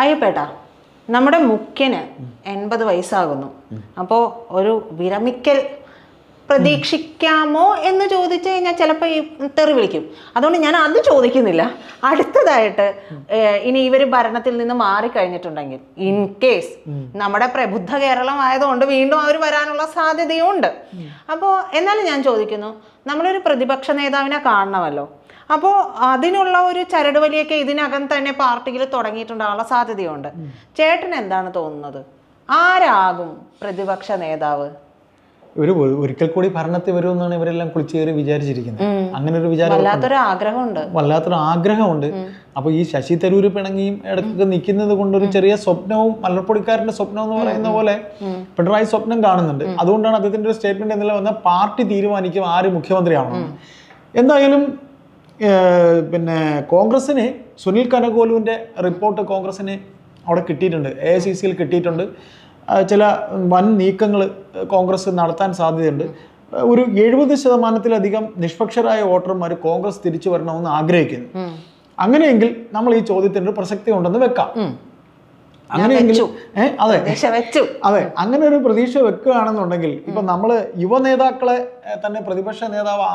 അയ്യപ്പേട്ടാ നമ്മുടെ മുക്കിന് എൺപത് വയസ്സാകുന്നു. അപ്പോൾ ഒരു വിരമിക്കൽ പ്രതീക്ഷിക്കാമോ എന്ന് ചോദിച്ചു കഴിഞ്ഞാൽ ചിലപ്പോൾ ഈ തെറി വിളിക്കും. അതുകൊണ്ട് ഞാൻ അത് ചോദിക്കുന്നില്ല. അടുത്തതായിട്ട് ഇനി ഇവർ ഭരണത്തിൽ നിന്ന് മാറിക്കഴിഞ്ഞിട്ടുണ്ടെങ്കിൽ ഇൻ കേസ് നമ്മുടെ പ്രബുദ്ധ കേരളം ആയതുകൊണ്ട് വീണ്ടും അവർ വരാനുള്ള സാധ്യതയുണ്ട്. അപ്പോൾ എന്നാലും ഞാൻ ചോദിക്കുന്നു നമ്മളൊരു പ്രതിപക്ഷ നേതാവിനെ കാണണമല്ലോ. അപ്പോൾ അതിനുള്ള ഒരു ചരടുവലിയൊക്കെ ഇതിനകം തന്നെ പാർട്ടിയിൽ തുടങ്ങിയിട്ടുണ്ടാകാനുള്ള സാധ്യതയുണ്ട്. ചേട്ടൻ എന്താണ് തോന്നുന്നത്? ആരാകും പ്രതിപക്ഷ നേതാവ്? ഒരു ഒരു- ഒരിക്കൽ കൂടി ഭരണത്തിൽ വരുമെന്നാണ് ഇവരെല്ലാം കുളിച്ചേറി വിചാരിച്ചിരിക്കുന്നത്. അങ്ങനെ ഒരു വിചാരം വല്ലാത്തൊരു ആഗ്രഹമുണ്ട്. വല്ലാത്തൊരു ആഗ്രഹമുണ്ട്. അപ്പൊ ഈ ശശി തരൂര് പിണങ്ങിയും ഇടയ്ക്കൊക്കെ നിൽക്കുന്നത് കൊണ്ട് ഒരു ചെറിയ സ്വപ്നവും മലർപ്പൊടിക്കാരന്റെ സ്വപ്നം എന്ന് പറയുന്ന പോലെ പിണറായി സ്വപ്നം കാണുന്നുണ്ട്. അതുകൊണ്ടാണ് അദ്ദേഹത്തിന്റെ ഒരു സ്റ്റേറ്റ്മെന്റ് എന്നുള്ള വന്ന പാർട്ടി തീരുമാനിക്കും ആര് മുഖ്യമന്ത്രിയാവണം. എന്തായാലും പിന്നെ കോൺഗ്രസ്സിന് സുനിൽ കനകോലുവിന്റെ റിപ്പോർട്ട് കോൺഗ്രസ്സിന് അവിടെ കിട്ടിയിട്ടുണ്ട് എ ഐ സി സിയിൽ കിട്ടിയിട്ടുണ്ട്. ചില വൻ നീക്കങ്ങൾ കോൺഗ്രസ് നടത്താൻ സാധ്യതയുണ്ട്. ഒരു എഴുപത് ശതമാനത്തിലധികം നിഷ്പക്ഷരായ വോട്ടർമാർ കോൺഗ്രസ് തിരിച്ചു വരണമെന്ന് ആഗ്രഹിക്കുന്നു. അങ്ങനെയെങ്കിൽ നമ്മൾ ഈ ചോദ്യത്തിന് ഒരു പ്രസക്തി ഉണ്ടെന്ന് വെക്കാം. അങ്ങനെയെങ്കിൽ. അതെ. വെച്ചു. അതെ അങ്ങനെ ഒരു പ്രതീക്ഷ വെക്കുകയാണെന്നുണ്ടെങ്കിൽ ഇപ്പൊ നമ്മൾ യുവ നേതാക്കളെ തന്നെ പ്രതിപക്ഷ നേതാവ്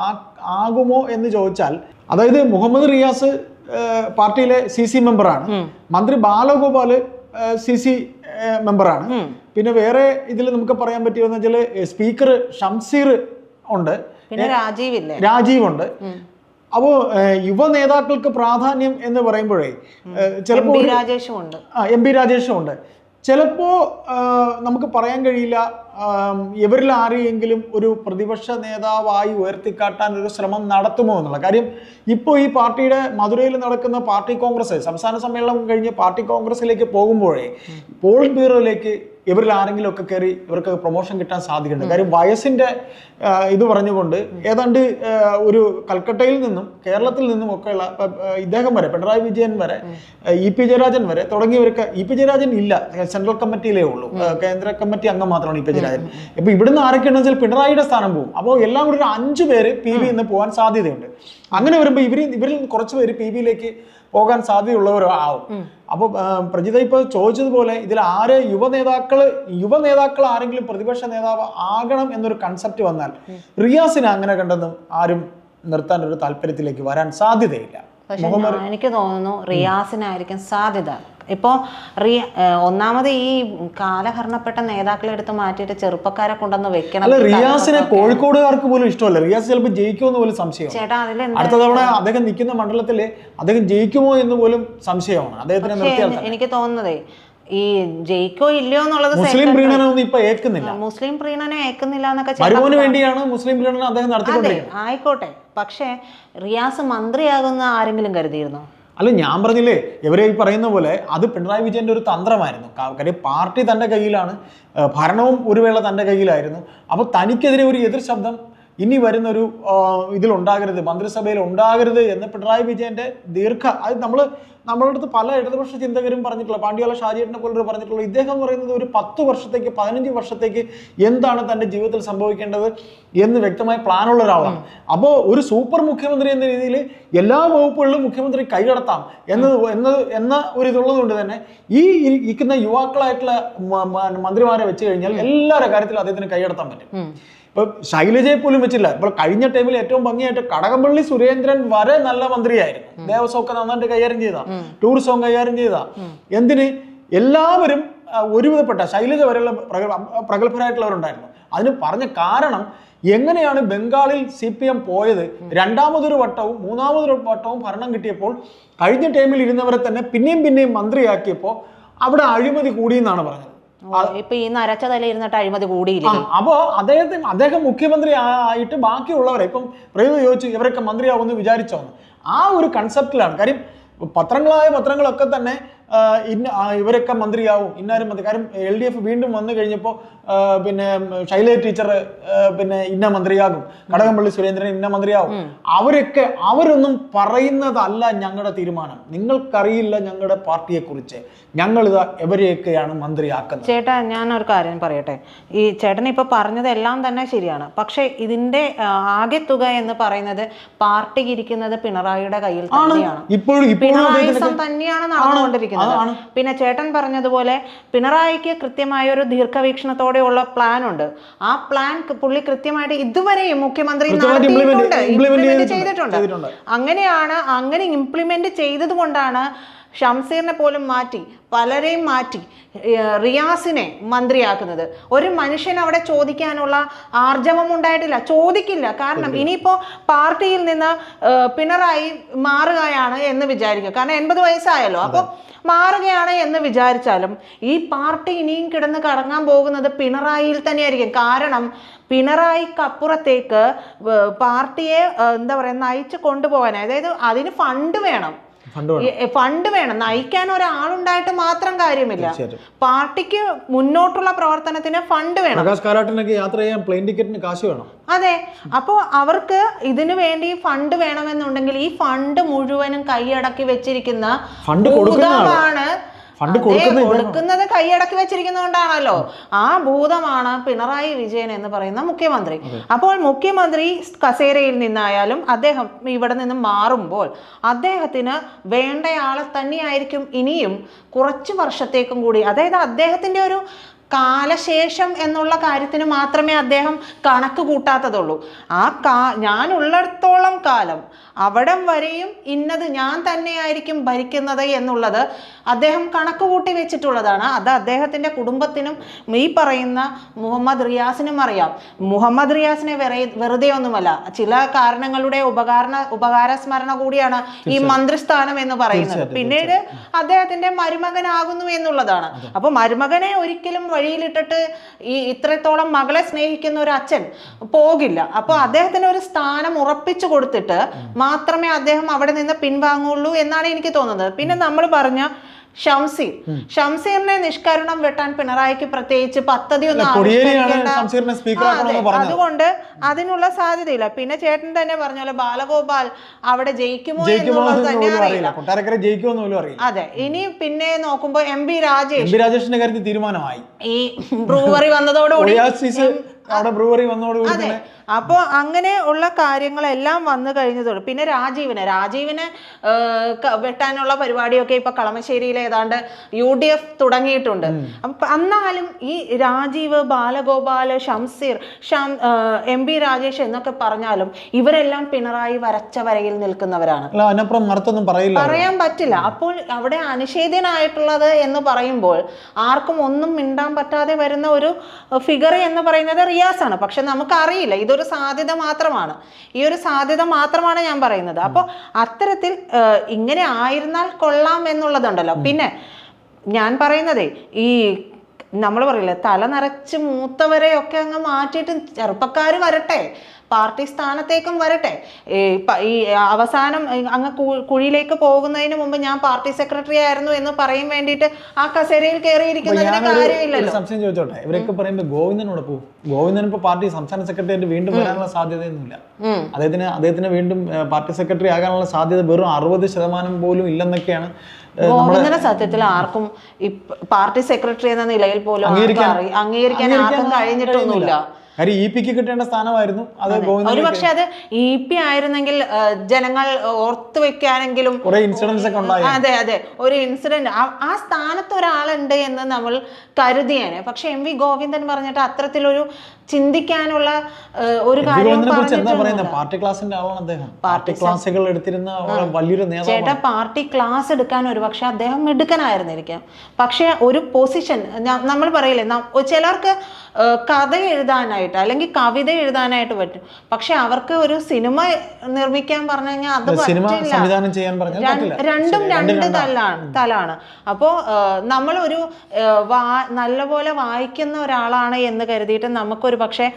ആകുമോ എന്ന് ചോദിച്ചാൽ അതായത് മുഹമ്മദ് റിയാസ് പാർട്ടിയിലെ സി സി മെമ്പറാണ്. മന്ത്രി ബാലഗോപാൽ സി സി മെമ്പറാണ്. പിന്നെ വേറെ ഇതിൽ നമുക്ക് പറയാൻ പറ്റിയെന്ന് വെച്ചാൽ സ്പീക്കർ ഷംസീർ ഉണ്ട്. പിന്നെ രാജീവില്ലേ രാജീവുണ്ട് അപ്പോ യുവ നേതാക്കൾക്ക് പ്രാധാന്യം എന്ന് പറയുമ്പോഴേ ചിലപ്പോൾ എം ചിലപ്പോ പി രാജേഷും ഉണ്ട്. ആ എം പി രാജേഷും ഉണ്ട്. ചിലപ്പോ നമുക്ക് പറയാൻ കഴിയില്ല ഇവരിൽ ആരെയെങ്കിലും ഒരു പ്രതിപക്ഷ നേതാവായി ഉയർത്തിക്കാട്ടാൻ ഒരു ശ്രമം നടത്തുമോ എന്നുള്ള കാര്യം ഇപ്പോൾ ഈ പാർട്ടിയുടെ മധുരയിൽ നടക്കുന്ന പാർട്ടി കോൺഗ്രസ് സംസ്ഥാന സമ്മേളനം കഴിഞ്ഞ് പാർട്ടി കോൺഗ്രസിലേക്ക് പോകുമ്പോഴേ പോളിറ്റ് ബ്യൂറോയിലേക്ക് ഇവരിൽ ആരെങ്കിലും ഒക്കെ കയറി ഇവർക്ക് പ്രൊമോഷൻ കിട്ടാൻ സാധ്യതയുണ്ട്. കാര്യം വയസ്സിന്റെ ഇത് പറഞ്ഞുകൊണ്ട് ഏതാണ്ട് ഒരു കൽക്കട്ടയിൽ നിന്നും കേരളത്തിൽ നിന്നും ഒക്കെയുള്ള ഇദ്ദേഹം വരെ പിണറായി വിജയൻ വരെ ഇ പി ജയരാജൻ വരെ തുടങ്ങിയവർക്ക് ഇ പി ജയരാജൻ ഇല്ല സെൻട്രൽ കമ്മിറ്റിയിലേ ഉള്ളൂ. കേന്ദ്ര കമ്മിറ്റി അംഗം മാത്രമാണ് ഇ പി ജയരാജൻ. ഇപ്പൊ ഇവിടുന്ന് ആരൊക്കെയാണെന്ന് വെച്ചാൽ പിണറായിയുടെ സ്ഥാനം പോകും. അപ്പോൾ എല്ലാം കൂടി ഒരു അഞ്ചു പേര് പി വി ഇന്ന് പോകാൻ സാധ്യതയുണ്ട്. അങ്ങനെ വരുമ്പോൾ ഇവർ ഇവരിൽ കുറച്ച് പേര് പി വിയിലേക്ക് പോകാൻ സാധ്യതയുള്ളവരോ ആവും. അപ്പോൾ പ്രജിത ഇപ്പോൾ ചോദിച്ചതുപോലെ ഇതിൽ ആര് യുവ നേതാക്കൾ യുവ നേതാക്കൾ ആരെങ്കിലും പ്രതിപക്ഷ നേതാവ് ആകണം എന്നൊരു കൺസെപ്റ്റ് വന്നാൽ റിയാസിനെ അങ്ങനെ കണ്ടെന്നും ആരും നിർത്താൻ ഒരു താല്പര്യത്തിലേക്ക് വരാൻ സാധ്യതയില്ല. പക്ഷെ എനിക്ക് തോന്നുന്നു റിയാസിനായിരിക്കും സാധ്യത. ഇപ്പോൾ റീ ഒന്നാമത് ഈ കാലഹരണപ്പെട്ട നേതാക്കളെ എടുത്ത് മാറ്റിയിട്ട് ചെറുപ്പക്കാരെ കൊണ്ടുവന്ന് വെക്കണം. റിയാസിനെ കോഴിക്കോടുകാർക്ക് പോലും ഇഷ്ടമല്ല. റിയാസ് ചിലപ്പോൾ ജയിക്കുമെന്ന് പോലും സംശയം ചേട്ടാ അതിൽ അടുത്ത തവണ അദ്ദേഹം നിൽക്കുന്ന മണ്ഡലത്തിൽ അദ്ദേഹം ജയിക്കുമോ എന്ന് പോലും സംശയമാണ്. അദ്ദേഹത്തിന് എനിക്ക് തോന്നുന്നതേ ഈ ജയിക്കോ ഇല്ലയോ എന്നുള്ളത് മുസ്ലിം പ്രീണനൊന്നും ഇപ്പൊ ഏൽക്കുന്നില്ല. മുസ്ലിം പ്രീണനെ ഏക്കുന്നില്ല എന്നൊക്കെ വേണ്ടിയാണ് മുസ്ലിം പ്രീണനം അദ്ദേഹം നടത്തിക്കൊണ്ടിരിക്കുന്നത്. ആയിക്കോട്ടെ. പക്ഷേ റിയാസ് മന്ത്രിയാകുന്ന ആരെങ്കിലും കരുതിയിരുന്നോ? അല്ല ഞാൻ പറഞ്ഞില്ലേ ഇവരെ ഈ പറയുന്ന പോലെ അത് പിണറായി വിജയന്റെ ഒരു തന്ത്രമായിരുന്നു. കാര്യം പാർട്ടി തന്റെ കയ്യിലാണ് ഭരണവും ഒരു വേള തന്റെ കയ്യിലായിരുന്നു. അപ്പോൾ തനിക്കെതിരെ ഒരു എതിർ ശബ്ദം ഇനി വരുന്ന ഒരു ഇതിൽണ്ടാകരുത് മന്ത്രിസഭയിൽ ഉണ്ടാകരുത് എന്ന് പിണറായി വിജയന്റെ ദീർഘ അത് നമ്മൾ നമ്മളുടെ അടുത്ത് പല ഇടതുപക്ഷ ചിന്തകരും പറഞ്ഞിട്ടുള്ള പാണ്ഡ്യാല ഷാജിയേട്ടനെ പോലെ പറഞ്ഞിട്ടുള്ള ഇദ്ദേഹം പറയുന്നത് ഒരു പത്ത് വർഷത്തേക്ക് പതിനഞ്ച് വർഷത്തേക്ക് എന്താണ് തന്റെ ജീവിതത്തിൽ സംഭവിക്കേണ്ടത് എന്ന് വ്യക്തമായ പ്ലാനുള്ള ഒരാളാണ്. അപ്പോൾ ഒരു സൂപ്പർ മുഖ്യമന്ത്രി എന്ന രീതിയിൽ എല്ലാ വകുപ്പുകളിലും മുഖ്യമന്ത്രി കൈകടത്താം എന്നത് എന്നത് എന്ന ഒരു ഇതുള്ളത് കൊണ്ട് തന്നെ ഈ ഇരി- ഇരിക്കുന്ന യുവാക്കളായിട്ടുള്ള മന്ത്രിമാരെ വെച്ച് കഴിഞ്ഞാൽ എല്ലാവരുടെ കാര്യത്തിലും അദ്ദേഹത്തിന് കൈകടത്താൻ പറ്റും. ഇപ്പൊ ശൈലജയെ പോലും വെച്ചില്ല. ഇപ്പോൾ കഴിഞ്ഞ ടൈമിൽ ഏറ്റവും ഭംഗിയായിട്ട് കടകംപള്ളി സുരേന്ദ്രൻ വരെ നല്ല മന്ത്രിയായിരുന്നു. ദേവസ്വം ഒക്കെ നന്നായിട്ട് കൈകാര്യം ചെയ്ത. ടൂറിസം കൈകാര്യം ചെയ്ത. എന്തിന്? എല്ലാവരും ഒരുവിധപ്പെട്ട ശൈലജ വരെയുള്ള പ്രഗ- പ്രഗത്ഭരായിട്ടുള്ളവരുണ്ടായിരുന്നു. അതിന് പറഞ്ഞ കാരണം എങ്ങനെയാണ് ബംഗാളിൽ സി പി എം പോയത്? രണ്ടാമതൊരു വട്ടവും മൂന്നാമതൊരു വട്ടവും ഭരണം കിട്ടിയപ്പോൾ കഴിഞ്ഞ ടൈമിൽ ഇരുന്നവരെ തന്നെ പിന്നെയും പിന്നെയും മന്ത്രിയാക്കിയപ്പോൾ അവിടെ അഴിമതി കൂടിയെന്നാണ് പറഞ്ഞത്. ഇപ്പൊ ഈ നരച്ച തല ഇരുന്നിട്ട് അഴിമതി കൂടിയില്ല? അപ്പോ അദ്ദേഹത്തിന് അദ്ദേഹം മുഖ്യമന്ത്രി ആയിട്ട് ബാക്കിയുള്ളവരെ ഇപ്പം പ്രയോജനം ചോദിച്ചു ഇവരൊക്കെ മന്ത്രിയാവുമെന്ന് വിചാരിച്ചോന്ന് ആ ഒരു കൺസെപ്റ്റിലാണ് കാര്യം പത്രങ്ങളായ പത്രങ്ങളൊക്കെ തന്നെ ഇവരൊക്കെ മന്ത്രിയാവും. ഇന്നാരും മന്ത്രി കാര്യം എൽ ഡി എഫ് വീണ്ടും വന്നു കഴിഞ്ഞപ്പോൾ പിന്നെ ശൈല ടീച്ചർ പിന്നെ ഇന്ന മന്ത്രിയാകും. കടകംപള്ളി സുരേന്ദ്രൻ ഇന്ന മന്ത്രിയാവും. അവരൊക്കെ അവരൊന്നും പറയുന്നതല്ല ഞങ്ങളുടെ തീരുമാനം. നിങ്ങൾക്കറിയില്ല ഞങ്ങളുടെ പാർട്ടിയെ കുറിച്ച് ഞങ്ങളിത് എവരെയൊക്കെയാണ് മന്ത്രിയാക്കുന്നത്? ചേട്ടാ ഞാൻ ഒരു കാര്യം പറയട്ടെ. ഈ ചേട്ടൻ ഇപ്പൊ പറഞ്ഞതെല്ലാം തന്നെ ശരിയാണ്. പക്ഷെ ഇതിന്റെ ആകെ തുക എന്ന് പറയുന്നത് പാർട്ടിക്ക് ഇരിക്കുന്നത് പിണറായിയുടെ കയ്യിൽ തന്നെയാണ്. പിണറായിസം തന്നെയാണ് നടന്നുകൊണ്ടിരിക്കുന്നത്. ചോദിക്കുന്നത് പിന്നെ ചേട്ടൻ പറഞ്ഞതുപോലെ പിണറായിക്ക് കൃത്യമായ ഒരു ദീർഘവീക്ഷണത്തോടെയുള്ള പ്ലാൻ ഉണ്ട് ആ പ്ലാൻ പുള്ളി കൃത്യമായിട്ട് ഇതുവരെയും മുഖ്യമന്ത്രി ചെയ്തിട്ടുണ്ട്. അങ്ങനെയാണ് അങ്ങനെ ഇംപ്ലിമെന്റ് ചെയ്തത് കൊണ്ടാണ് ഷംസീറിനെ പോലും മാറ്റി പലരെയും മാറ്റി റിയാസിനെ മന്ത്രിയാക്കുന്നത്. ഒരു മനുഷ്യൻ അവിടെ ചോദിക്കാനുള്ള ആർജവം ഉണ്ടായിട്ടില്ല. ചോദിക്കില്ല. കാരണം ഇനിയിപ്പോ പാർട്ടിയിൽ നിന്ന് പിണറായി മാറുകയാണ് എന്ന് വിചാരിക്കുക. കാരണം എൺപത് വയസ്സായല്ലോ. അപ്പോൾ മാറുകയാണ് എന്ന് വിചാരിച്ചാലും ഈ പാർട്ടി ഇനിയും കിടന്ന് കറങ്ങാൻ പോകുന്നത് പിണറായിയിൽ തന്നെയായിരിക്കും. കാരണം പിണറായിക്കപ്പുറത്തേക്ക് പാർട്ടിയെ എന്താ പറയുക നയിച്ച് കൊണ്ടുപോകാൻ അതായത് അതിന് ഫണ്ട് വേണം. ഫണ്ട് വേണം. നയിക്കാൻ ഒരാളുണ്ടായിട്ട് മാത്രം കാര്യമില്ല. പാർട്ടിക്ക് മുന്നോട്ടുള്ള പ്രവർത്തനത്തിന് ഫണ്ട് വേണം. പ്രകാശ് കാരാട്ടിനൊക്കെ യാത്ര ചെയ്യാൻ പ്ലെയിൻ ടിക്കറ്റിന് കാശ് വേണം. അതെ. അപ്പോൾ അവർക്ക് ഇതിനു വേണ്ടി ഫണ്ട് വേണമെന്നുണ്ടെങ്കിൽ ഈ ഫണ്ട് മുഴുവനും കൈയടക്കി വെച്ചിരിക്കുന്ന ഫണ്ട് കൊടുക്കുന്ന ആൾ. ഭൂതമാണ് ഫണ്ട്. കൊടുക്കുന്നത് കൈയടക്കി വെച്ചിരിക്കുന്നതുകൊണ്ടാണല്ലോ. ആ ഭൂതമാണ് പിണറായി വിജയൻ എന്ന് പറയുന്ന മുഖ്യമന്ത്രി. അപ്പോൾ മുഖ്യമന്ത്രി കസേരയിൽ നിന്നായാലും അദ്ദേഹം ഇവിടെ നിന്ന് മാറുമ്പോൾ അദ്ദേഹത്തിന് വേണ്ടയാളെ തന്നെയായിരിക്കും ഇനിയും കുറച്ച് വർഷത്തേക്കും കൂടി. അതായത് അദ്ദേഹത്തിന്റെ ഒരു കാലശേഷം എന്നുള്ള കാര്യത്തിന് മാത്രമേ അദ്ദേഹം കണക്ക് കൂട്ടാത്തതുള്ളൂ. ആ കാ ഞാൻ ഉള്ളിടത്തോളം കാലം അവിടം വരെയും ഇന്നത് ഞാൻ തന്നെയായിരിക്കും ഭരിക്കുന്നത് എന്നുള്ളത് അദ്ദേഹം കണക്ക് കൂട്ടി വെച്ചിട്ടുള്ളതാണ്. അത് അദ്ദേഹത്തിന്റെ കുടുംബത്തിനും ഈ പറയുന്ന മുഹമ്മദ് റിയാസിനും അറിയാം. മുഹമ്മദ് റിയാസിനെ വെറേ വെറുതെ ഒന്നുമല്ല ചില കാരണങ്ങളുടെ ഉപകാരണ ഉപകാര സ്മരണ കൂടിയാണ് ഈ മന്ത്രിസ്ഥാനം എന്ന് പറയുന്നത്. പിന്നീട് അദ്ദേഹത്തിന്റെ മരുമകനാകുന്നു എന്നുള്ളതാണ്. അപ്പോൾ മരുമകനെ ഒരിക്കലും വഴിയിലിട്ടിട്ട് ഈ ഇത്രത്തോളം മകളെ സ്നേഹിക്കുന്ന ഒരു അച്ഛൻ പോകില്ല. അപ്പൊ അദ്ദേഹത്തിന് ഒരു സ്ഥാനം ഉറപ്പിച്ചു കൊടുത്തിട്ട് മാത്രമേ അദ്ദേഹം അവിടെ നിന്ന് പിൻവാങ്ങുള്ളൂ എന്നാണ് എനിക്ക് തോന്നുന്നത്. പിന്നെ നമ്മൾ പറഞ്ഞ ഷംസീർ. ഷംസീറിനെ നിഷ്കരണം വെട്ടാൻ പിണറായിക്ക് പ്രത്യേകിച്ച് പദ്ധതി ഒന്നും. അതുകൊണ്ട് അതിനുള്ള സാധ്യതയില്ല. പിന്നെ ചേട്ടൻ തന്നെ പറഞ്ഞ ബാലഗോപാൽ അവിടെ ജയിക്കുമോ എന്നുള്ളത് തന്നെ അറിയില്ല. അതെ. ഇനി പിന്നെ നോക്കുമ്പോ എം ബി രാജേഷ്. രാജേഷിന്റെ കാര്യത്തിൽ തീരുമാനമായി. ഈ ബ്രൂവറി വന്നതോടുകൂടി അവിടെ ബ്രൂവറി വന്നോടുകൂടി അപ്പോൾ അങ്ങനെ ഉള്ള കാര്യങ്ങളെല്ലാം വന്നു കഴിഞ്ഞതോട് പിന്നെ രാജീവിനെ. രാജീവിനെ വെട്ടാനുള്ള പരിപാടിയൊക്കെ ഇപ്പൊ കളമശ്ശേരിയിൽ ഏതാണ്ട് യു ഡി എഫ് തുടങ്ങിയിട്ടുണ്ട്. അപ്പൊ എന്നാലും ഈ രാജീവ് ബാലഗോപാൽ ഷംസീർ ഷം എം പി രാജേഷ് എന്നൊക്കെ പറഞ്ഞാലും ഇവരെല്ലാം പിണറായി വരച്ച വരയിൽ നിൽക്കുന്നവരാണ്. പറയാൻ പറ്റില്ല. അപ്പോൾ അവിടെ അനിഷേധ്യനായിട്ടുള്ളത് എന്ന് പറയുമ്പോൾ ആർക്കും ഒന്നും മിണ്ടാൻ പറ്റാതെ വരുന്ന ഒരു ഫിഗർ എന്ന് പറയുന്നത് പക്ഷെ പക്ഷെ നമുക്കറിയില്ല. ഇതൊരു സാധ്യത മാത്രമാണ്. ഈ ഒരു സാധ്യത മാത്രമാണ് ഞാൻ പറയുന്നത്. അപ്പോൾ അത്തരത്തിൽ ഇങ്ങനെ ആയിരുന്നാൽ കൊള്ളാം എന്നുള്ളതുണ്ടല്ലോ. പിന്നെ ഞാൻ പറയുന്നതേ ഈ നമ്മൾ പറയില്ലേ തല നിറച്ച് മൂത്തവരെയൊക്കെ അങ്ങ് മാറ്റിയിട്ട് ചെറുപ്പക്കാർ വരട്ടെ. പാർട്ടി സ്ഥാനത്തേക്കും വരട്ടെ. ഈ അവസാനം അങ്ങ് കുഴിയിലേക്ക് പോകുന്നതിന് മുമ്പ് ഞാൻ പാർട്ടി സെക്രട്ടറി ആയിരുന്നു എന്ന് പറയും വേണ്ടിയിട്ട് ആ കസേരയിൽ കയറിയിരിക്കുന്നതിന് കാര്യമില്ലല്ലോ. സംശയം ചോദിച്ചോട്ടെ? ഇവരൊക്കെ പറയുമ്പോൾ ഗോവിന്ദനോട് പോകും ഗോവിന്ദൻ ഇപ്പൊ പാർട്ടി സംസ്ഥാന സെക്രട്ടറി വീണ്ടും വരാനുള്ള സാധ്യതയൊന്നുമില്ല. അദ്ദേഹത്തിന് അദ്ദേഹത്തിന് വീണ്ടും പാർട്ടി സെക്രട്ടറി ആകാനുള്ള സാധ്യത വെറും അറുപത് ശതമാനം പോലും ഇല്ലെന്നൊക്കെയാണ് ഗോവിന്ദനെ സത്യത്തിൽ ആർക്കും പാർട്ടി സെക്രട്ടറി എന്ന നിലയിൽ പോലും അംഗീകരിക്കാൻ ആർക്കും കഴിഞ്ഞിട്ടൊന്നുമില്ല. കാര്യം ഇ പിക്ക് കിട്ടേണ്ട സ്ഥാനമായിരുന്നു. അത് ഒരു പക്ഷെ അത് ഇ പി ആയിരുന്നെങ്കിൽ ജനങ്ങൾ ഓർത്തു വെക്കാനെങ്കിലും കുറെ ഇൻസിഡൻസ് ഒക്കെ ഉണ്ടായി അതെ അതെ. ഒരു ഇൻസിഡന്റ് ആ സ്ഥാനത്ത് ഒരാളുണ്ട് എന്ന് നമ്മൾ കരുതിയാണ് പക്ഷെ എം വി ഗോവിന്ദൻ പറഞ്ഞിട്ട് അത്തരത്തിലൊരു ചിന്തിക്കാനുള്ള ഒരു കാര്യം. പാർട്ടി ക്ലാസിന്റെ ആളാണ് അദ്ദേഹം. പാർട്ടി ക്ലാസ്സുകൾ എടുത്തിരുന്ന വലിയൊരു ചേട്ടാ പാർട്ടി ക്ലാസ് എടുക്കാൻ ഒരു പക്ഷെ അദ്ദേഹം മിടുക്കനായിരുന്നിരിക്കാം. പക്ഷെ ഒരു പൊസിഷൻ നമ്മൾ പറയില്ലേ ചിലർക്ക് കഥ കഥ എഴുതാനായിട്ട് അല്ലെങ്കിൽ കവിത എഴുതാനായിട്ട് പറ്റും. പക്ഷെ അവർക്ക് ഒരു സിനിമ നിർമ്മിക്കാൻ പറഞ്ഞു കഴിഞ്ഞാൽ അത് പറ്റില്ല. രണ്ടും രണ്ട് തലാണ്. തലാണ് അപ്പോൾ നമ്മൾ ഒരു വാ നല്ലപോലെ വായിക്കുന്ന ഒരാളാണ് എന്ന് കരുതിയിട്ട് നമുക്കൊരു പക്ഷേ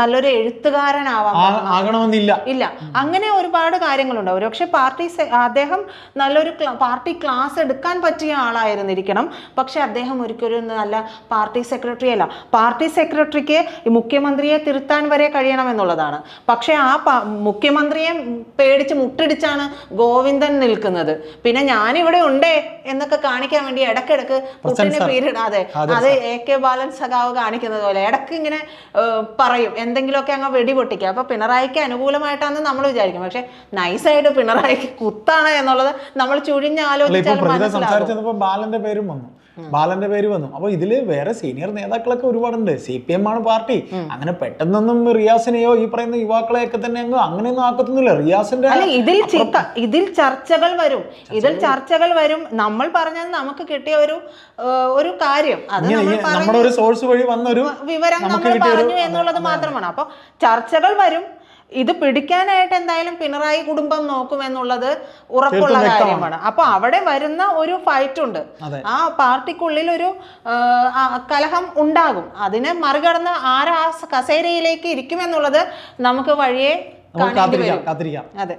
നല്ലൊരു എഴുത്തുകാരനാവാം ആകണമെന്നില്ല. ഇല്ല. അങ്ങനെ ഒരുപാട് കാര്യങ്ങളുണ്ട്. ഒരുപക്ഷെ പാർട്ടി അദ്ദേഹം നല്ലൊരു പാർട്ടി ക്ലാസ് എടുക്കാൻ പറ്റിയ ആളായിരുന്നിരിക്കണം. പക്ഷെ അദ്ദേഹം ഒരിക്കലും നല്ല പാർട്ടി സെക്രട്ടറി അല്ല. പാർട്ടി സെക്രട്ടറിക്ക് മുഖ്യ മുഖ്യമന്ത്രിയെ തിരുത്താൻ വരെ കഴിയണമെന്നുള്ളതാണ്. പക്ഷേ ആ മുഖ്യമന്ത്രിയെ പേടിച്ച് മുട്ടിടിച്ചാണ് ഗോവിന്ദൻ നിൽക്കുന്നത്. പിന്നെ ഞാനിവിടെ ഉണ്ടേ എന്നൊക്കെ കാണിക്കാൻ വേണ്ടി ഇടക്കിടക്ക് പുട്ടിന്റെ പേര് അതെ അത് എ കെ ബാലൻ സഖാവ് കാണിക്കുന്നത് പോലെ ഇടയ്ക്ക് ഇങ്ങനെ പറയും. എന്തെങ്കിലുമൊക്കെ അങ്ങ് വെടിപൊട്ടിക്കുക അപ്പൊ പിണറായിക്ക് അനുകൂലമായിട്ടാണെന്ന് നമ്മൾ വിചാരിക്കും. പക്ഷെ നൈസായിട്ട് പിണറായിക്ക് കുത്താണ് എന്നുള്ളത് നമ്മൾ ചുഴിഞ്ഞ് അല്ല ഇപ്പൊ ആലോചിച്ചാൽ മനസ്സിലാവും ബാലന്റെ പേരും വന്നു. ബാലന്റെ പേര് വന്നു. അപ്പൊ ഇതിൽ വേറെ സീനിയർ നേതാക്കളൊക്കെ ഒരുപാടുണ്ട്. സി പി എം ആണ് പാർട്ടി അങ്ങനെ പെട്ടെന്നൊന്നും റിയാസിനെയോ ഈ പറയുന്ന യുവാക്കളെയൊക്കെ തന്നെ അങ്ങ് അങ്ങനെയൊന്നും ആക്കത്തൊന്നുമില്ല. റിയാസിന്റെ ഇതിൽ ഇതിൽ ചർച്ചകൾ വരും. ഇതിൽ ചർച്ചകൾ വരും. നമ്മൾ പറഞ്ഞത് നമുക്ക് കിട്ടിയ ഒരു ഒരു കാര്യം. അത് നമ്മുടെ ഒരു സോഴ്സ് വഴി വന്നൊരു വിവരം നമ്മൾ പറഞ്ഞു എന്നുള്ളത് മാത്രമാണ്. അപ്പൊ ചർച്ചകൾ വരും. ഇത് പിടിക്കാനായിട്ട് എന്തായാലും പിണറായി കുടുംബം നോക്കും എന്നുള്ളത് ഉറപ്പുള്ള കാര്യമാണ്. അപ്പൊ അവിടെ വരുന്ന ഒരു ഫൈറ്റ് ഉണ്ട്. ആ പാർട്ടിക്കുള്ളിൽ ഒരു കലഹം ഉണ്ടാകും. അതിനെ മറികടന്ന് ആരാ കസേരയിലേക്ക് ഇരിക്കുമെന്നുള്ളത് നമുക്ക് വഴിയെ കാത്തിരിക്കാം വരും. അതെ.